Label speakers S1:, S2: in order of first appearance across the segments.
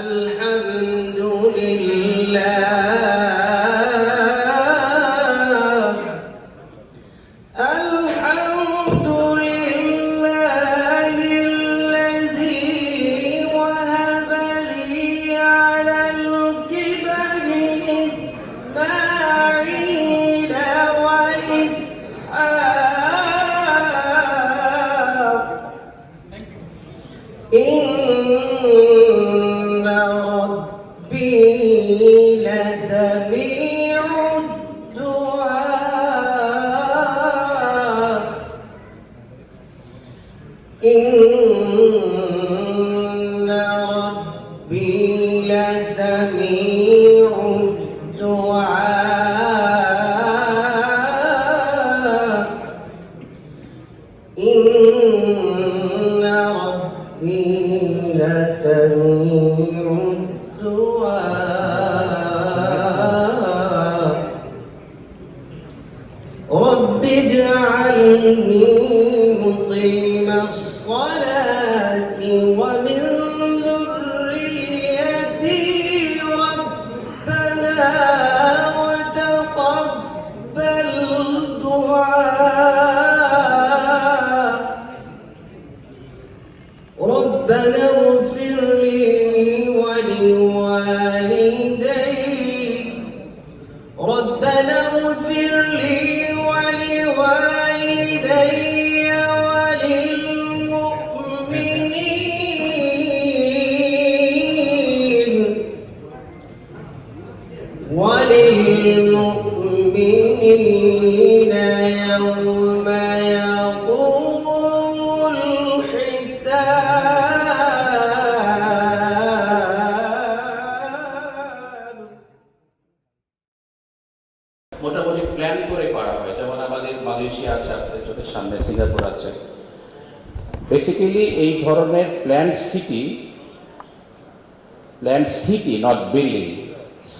S1: الحمد لله. الحمد لله الذي وهب لي على الكبر إسماعيل وإسحاق. إن رب اجعلني مقيم الصلاة ومن
S2: basically এই ধরনের planned city planned city not building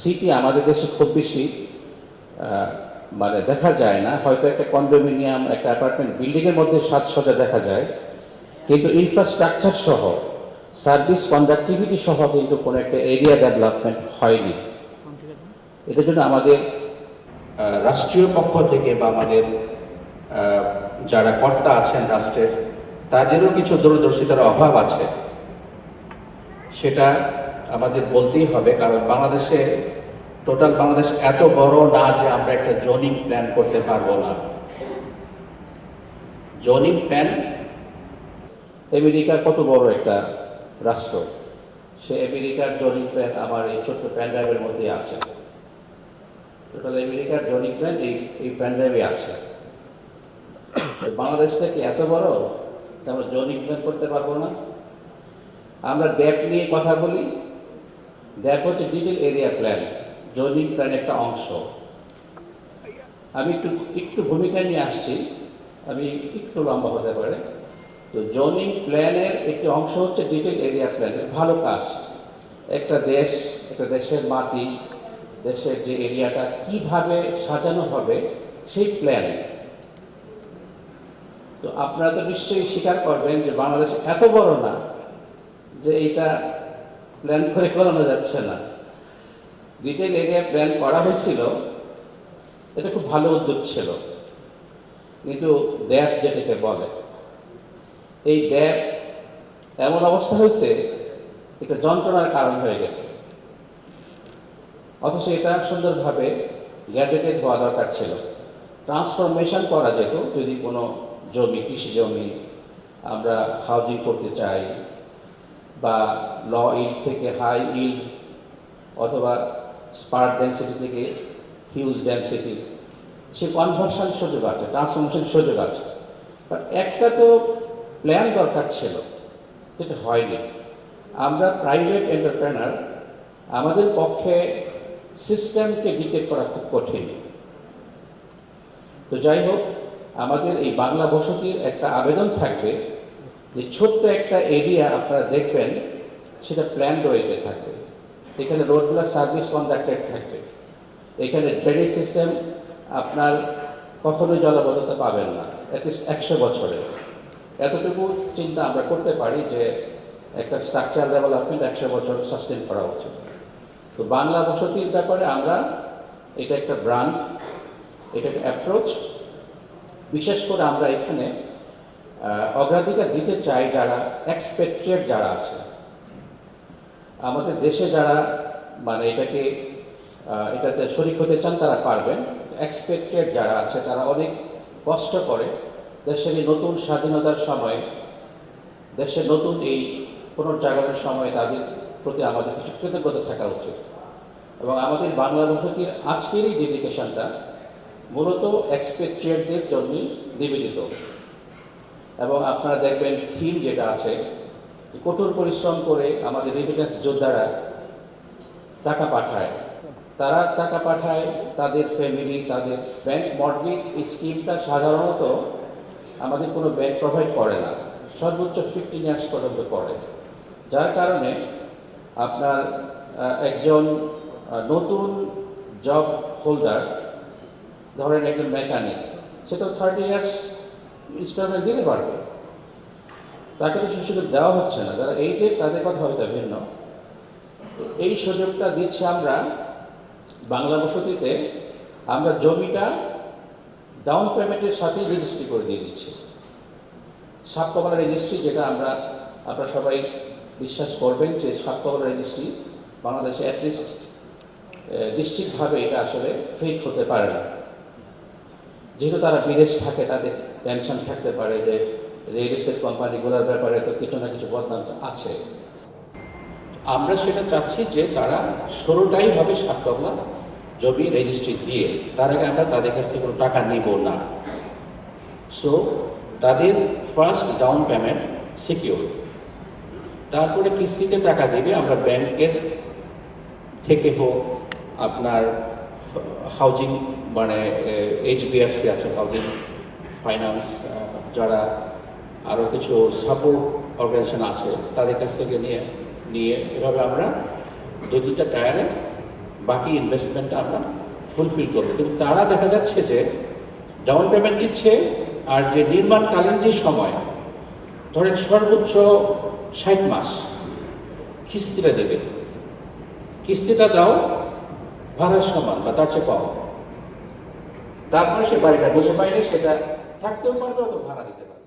S2: city আমাদের দেশে খুব বেশি মানে দেখা যায় না। হয়তো একটা কন্ডোমিনিয়াম একটা অ্যাপার্টমেন্ট বিল্ডিংয়ের মধ্যে সাজসজ্জা দেখা যায়। কিন্তু ইনফ্রাস্ট্রাকচার সহ সার্ভিস কন্ডাক্টিভিটি সহ কিন্তু কোনো একটা এরিয়া ডেভেলপমেন্ট হয়নি। এটার জন্য আমাদের রাষ্ট্রীয় পক্ষ থেকে বা আমাদের যারা কর্তা আছেন রাষ্ট্রের তাদেরও কিছু দূরদর্শিতার অভাব আছে। সেটা আমাদের বলতেই হবে, কারণ বাংলাদেশে, টোটাল বাংলাদেশ এত বড় না যে আমরা একটা জোনিং প্ল্যান করতে পারব না। জোনিং প্ল্যান, আমেরিকা কত বড় একটা রাষ্ট্র। সে আমেরিকার জোনিং প্ল্যান আমার এই ছোট্ট প্যান ড্রাইভের মধ্যে আছে। টোটাল আমেরিকার জনিক প্ল্যান এই এই প্যান ড্রাইভে আছে বাংলাদেশ থেকে এত বড় আমরা জনিক প্ল্যান করতে পারব না। আমরা ড্যাপ নিয়ে কথা বলি। ড্যাপ হচ্ছে ডিটেল এরিয়া প্ল্যান, জনিক প্ল্যান একটা অংশ। আমি একটু একটু ভূমিকা নিয়ে আসছি। আমি একটু লম্বা হতে পারে। তো জোনিং প্ল্যানের একটি অংশ হচ্ছে ডিটেল এরিয়া প্ল্যানের ভালো কাজ। একটা দেশ, একটা দেশের মাটি, দেশের যে এরিয়াটা, কীভাবে সাজানো হবে সেই প্ল্যান। তো আপনারা তো নিশ্চয়ই স্বীকার করবেন যে বাংলাদেশ এত বড় না যে এটা প্ল্যান করে করানো যাচ্ছে না। ডিটেল এরিয়া প্ল্যান করা হয়েছিল, এটা খুব ভালো উদ্যোগ ছিল। কিন্তু ড্যাপ যেটাকে বলে, এই ড্যাপ এমন অবস্থা হয়েছে, এটা যন্ত্রণার কারণ হয়ে গেছে। অথচ এটা সুন্দরভাবে গ্যাজেটেড হওয়া দরকার ছিল। ট্রান্সফরমেশন করা যেত, যদি কোনো জমি, কৃষি জমি আমরা হাউজিং করতে চাই বা ল ইল থেকে হাই ইল অথবা স্পার্ট ডেন্সিটি থেকে হিউজ ডেন্সিটি, সে কনভার্সন সুযোগ আছে, ট্রান্সফরমেশন সুযোগ আছে। একটা তো প্ল্যান দরকার ছিল, সেটা হয়নি। আমরা প্রাইভেট এন্টারপ্রেনার, আমাদের পক্ষে সিস্টেমকে ডিটেক্ট করা খুব কঠিন। তো যাই হোক আমাদের এই বাংলা বসতির একটা আবেদন থাকবে যে ছোট্ট একটা এরিয়া আপনারা দেখবেন, সেটা প্ল্যান ওয়েতে থাকবে। এখানে রোডগুলো সার্ভিস কন্ডাক্টেড থাকবে। এখানে ড্রেনেজ সিস্টেম আপনার কখনোই জলাবদ্ধতা পাবেন না অ্যাটলিস্ট একশো বছরে। এতটুকু চিন্তা আমরা করতে পারি যে একটা স্ট্রাকচার ডেভেলপমেন্ট একশো বছর সাস্টেন করা উচিত। তো বাংলা বসতির ব্যাপারে আমরা এটা একটা ব্রান্ড এটা একটা অ্যাপ্রোচ বিশেষ করে আমরা এখানে অগ্রাধিকার দিতে চাই যারা এক্সপেক্টেড যারা আছে। আমাদের দেশে যারা মানে এটাকে এটাতে শরিক হতে চান তারা পারবেন। এক্সপেক্টেড যারা আছে, তারা অনেক কষ্ট করে। দেশের এই নতুন স্বাধীনতার সময়ে, দেশের নতুন এই পুনর্জাগরণের সময়ে তাদের প্রতি আমাদের কিছু কৃতজ্ঞতা থাকা উচিত। এবং আমাদের বাংলা বসতির আজকের এই ডেডিকেশনটা মূলত এক্সপেক্টেডদের জন্যই নিবেদিত। এবং আপনারা দেখবেন থিম যেটা আছে কঠোর পরিশ্রম করে আমাদের রেমিটেন্স যোদ্ধারা টাকা পাঠায়। তারা টাকা পাঠায়, তাদের ফ্যামিলি তাদের ব্যাংক মর্গেজ এই স্কিমটা সাধারণত আমাদের কোনো ব্যাংক প্রোভাইড করে না। সর্বোচ্চ ফিফটিন ইয়ার্স পর্যন্ত করে। যার কারণে আপনার একজন নতুন জব হোল্ডার ধরেন একজন মেকানিক, সে তো থার্টি ইয়ার্স ইনস্টলমেন্ট দিতে পারবে। তাকে তো সে সুযোগ দেওয়া হচ্ছে না। যারা এই যে তাদের কথা হয়তো ভিন্ন। তো এই সুযোগটা দিচ্ছি আমরা বাংলা বসতিতে। আমরা জমিটা ডাউন পেমেন্টের সাথেই রেজিস্ট্রি করে দিয়ে দিচ্ছি। সাতকমলা রেজিস্ট্রি যেটা আমরা, আপনারা সবাই বিশ্বাস করবেন যে সাতকমলা রেজিস্ট্রি বাংলাদেশে অ্যাটলিস্ট নিশ্চিতভাবে এটা আসলে ফেক হতে পারে না। যেহেতু তারা বিদেশ থাকে, তাদের টেনশন থাকতে পারে যে রিয়েল এস্টেট কোম্পানিগুলোর ব্যাপারে তো কিছু না কিছু বদনাম আছে। আমরা সেটা চাচ্ছি যে তারা ষোলোটাই হবে সাতকমলা জমি রেজিস্ট্রি দিয়ে, তার আগে আমরা তাদের কাছ থেকে কোনো টাকা নিব না। সো তাদের ফার্স্ট ডাউন পেমেন্ট সিকিউর তারপরে কিস্তিতে টাকা দেবে, আমরা ব্যাংকের থেকে হোক, আপনার হাউজিং মানে এইচবিএফসি আছে হাউজিং ফাইন্যান্স যারা আরও কিছু সাপোর্ট অর্গানাইজেশন আছে, তাদের কাছ থেকে নিয়ে নিয়ে এভাবে আমরা দুই তিনটা টায়ারে বাকি ইনভেস্টমেন্টটা আমরা ফুলফিল করব। কিন্তু তারা দেখা যাচ্ছে যে ডাউন পেমেন্ট দিচ্ছে আর যে নির্মাণকালীন যে সময়, ধরেন সর্বোচ্চ ষাট মাস কিস্তিটা দেবে। কিস্তিটা দাও, ভাড়ার সমান বা তার চেয়ে কম। তারপরে সে বাড়িটা বুঝে পাইলে সেটা থাকতেও পারবে অত ভাড়া দিতে পারবে।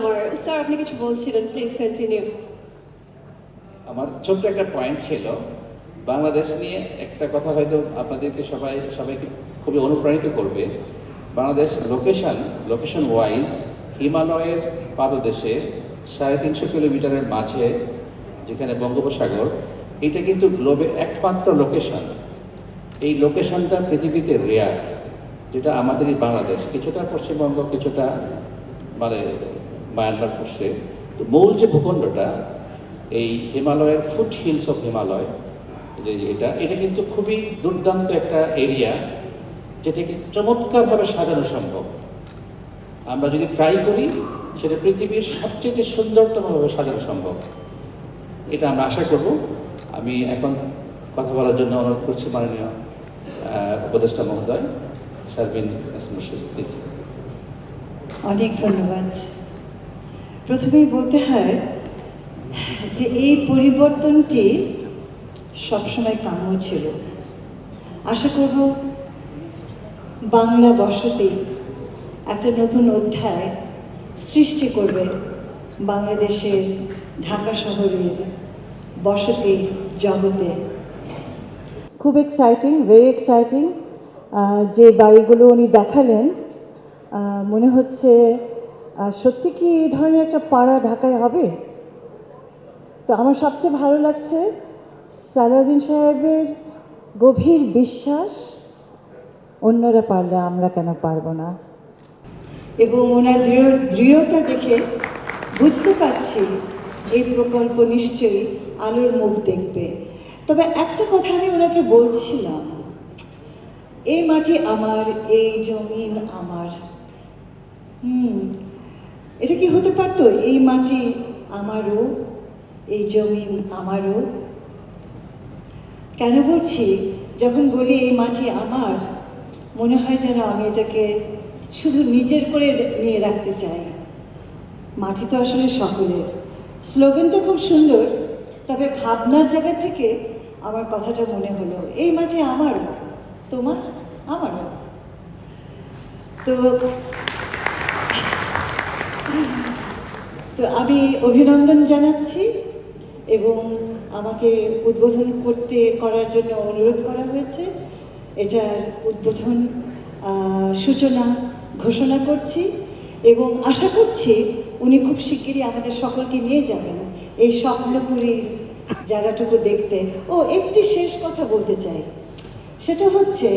S3: আমার, স্যার, আপনি কিছু বলছিলেন প্লিজ কন্টিনিউ
S2: আমার ছোট্ট একটা পয়েন্ট ছিল, বাংলাদেশ নিয়ে একটা কথা হয়তো আপনাদেরকে সবাই, সবাইকে খুবই অনুপ্রাণিত করবে। বাংলাদেশ লোকেশন লোকেশন ওয়াইজ হিমালয়ের পাদদেশে সাড়ে তিনশো কিলোমিটারের মাঝে, যেখানে বঙ্গোপসাগর, এটা কিন্তু গ্লোবে একমাত্র লোকেশন এই লোকেশনটা পৃথিবীতে রেয়ার যেটা আমাদেরই বাংলাদেশ। কিছুটা পশ্চিমবঙ্গ, কিছুটা মানে মায়ানমার পড়ছে তো মূল যে ভূখণ্ডটা, এই হিমালয়ের ফুট হিলস অফ হিমালয় যে এটা এটা কিন্তু খুবই দুর্দান্ত একটা এরিয়া যেটাকে চমৎকারভাবে সাজানো সম্ভব। আমরা যদি ট্রাই করি, সেটা পৃথিবীর সবচেয়ে সুন্দরতমভাবে সাজানো সম্ভব। এটা আমরা আশা করব। আমি এখন কথা বলার জন্য অনুরোধ করছি মাননীয় উপদেষ্টা মহোদয় প্লিজ
S4: অনেক ধন্যবাদ। প্রথমেই বলতে হয় যে এই পরিবর্তনটি সবসময় কাম্য ছিল। আশা করব বাংলা বসতি একটা নতুন অধ্যায় সৃষ্টি করবে বাংলাদেশের ঢাকা শহরের বসতি জগতে।
S5: খুব এক্সাইটিং ভেরি এক্সাইটিং যে বাড়িগুলো উনি দেখালেন মনে হচ্ছে সত্যি কি এই ধরনের একটা পাড়া ঢাকায় হবে? তো আমার সবচেয়ে ভালো লাগছে সালাউদ্দিন সাহেবের গভীর বিশ্বাস। অন্যরা পারলে আমরা কেন পারব না?
S4: এবং ওনার দৃঢ়, দৃঢ়তা দেখে বুঝতে পারছি এই প্রকল্প নিশ্চয়ই আলোর মুখ দেখবে। তবে একটা কথা আমি ওনাকে বলছিলাম, এই মাটি আমার, এই জমিন আমার। হুম এটা কি হতে পারতো? এই মাটি আমারও, এই জমিন আমারও। কেন বলছি? যখন বলি এই মাটি আমার, মনে হয় যেন আমি এটাকে শুধু নিজের করে নিয়ে রাখতে চাই। মাটি তো আসলে সকলের। স্লোগানটা খুব সুন্দর, তবে ভাবনার জায়গা থেকে আমার কথাটা মনে হলো, এই মাটি আমারও, তোমার আমারও। তো তো আমি অভিনন্দন জানাচ্ছি এবং আমাকে উদ্বোধন করতে, করার জন্য অনুরোধ করা হয়েছে। এটার উদ্বোধন সূচনা ঘোষণা করছি এবং আশা করছি উনি খুব শিগগিরই আমাদের সকলকে নিয়ে যাবেন এই স্বপ্নপুরীর জায়গাটুকু দেখতে। ও, একটি শেষ কথা বলতে চাই। সেটা হচ্ছে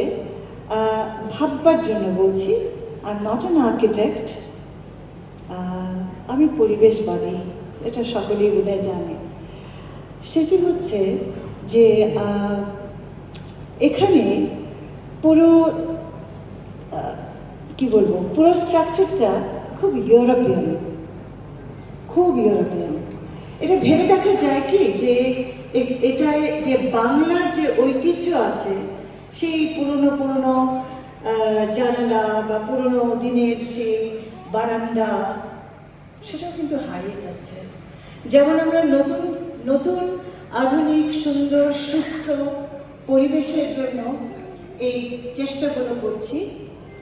S4: ভাববার জন্য বলছি I am not an architect আমি পরিবেশবাদী, এটা সকলেই বোধহয় জানে। সেটি হচ্ছে যে এখানে পুরো কি বলব, পুরো স্ট্রাকচারটা খুব ইউরোপিয়ান খুব ইউরোপিয়ান। এটা ভেবে দেখা যায় কি যে এটায় যে বাংলার যে ঐতিহ্য আছে, সেই পুরনো পুরনো জানালা বা পুরনো দিনের সেই বারান্দা সেটাও কিন্তু হারিয়ে যাচ্ছে। যেমন আমরা নতুন নতুন, আধুনিক, সুন্দর, সুস্থ পরিবেশের জন্য এই চেষ্টাগুলো করছি।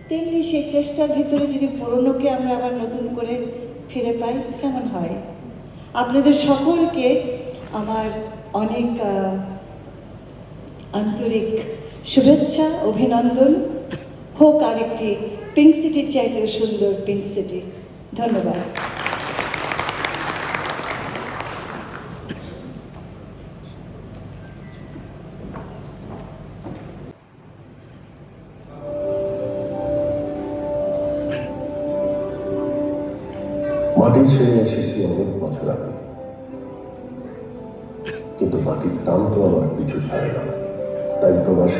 S4: তেমনি সেই চেষ্টার ভিতরে যদি পুরনোকে আমরা আবার নতুন করে ফিরে পাই, কেমন হয়? আপনাদের সকলকে আমার অনেক আন্তরিক শুভেচ্ছা, অভিনন্দন। হোক আরেকটি পিঙ্ক সিটির চাইতেও সুন্দর পিঙ্ক সিটি ধন্যবাদ।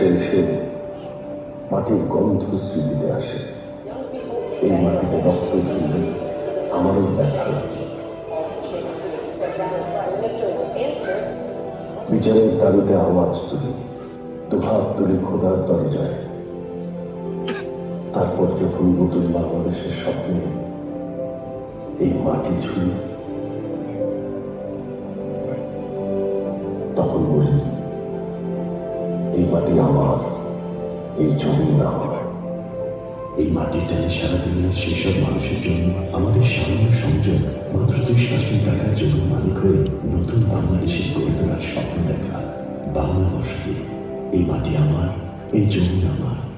S6: এসে মাটির গন্ধ স্মৃতিতে আসে। এই মাটিতে রক্ত ঝুললে আমারও ব্যথা লাগে। বিচারের দাবিতে আওয়াজ তুলি। দুহাত তুলি খোদার দরজায়। তারপর যখন নতুন বাংলাদেশের স্বপ্নে এই মাটি ছুঁই আমার, এই জমি আমার।
S7: এই মাটির টানে সারা দুনিয়ার সেসব মানুষের জন্য আমাদের সামান্য সংযোগ, মাত্র ত্রিশ পার্সেন্ট টাকার জন্য মালিক হয়ে নতুন বাংলাদেশের গড়ে তোলার স্বপ্ন দেখা। বাংলা বসতি, এই মাটি আমার, এই জমি আমার।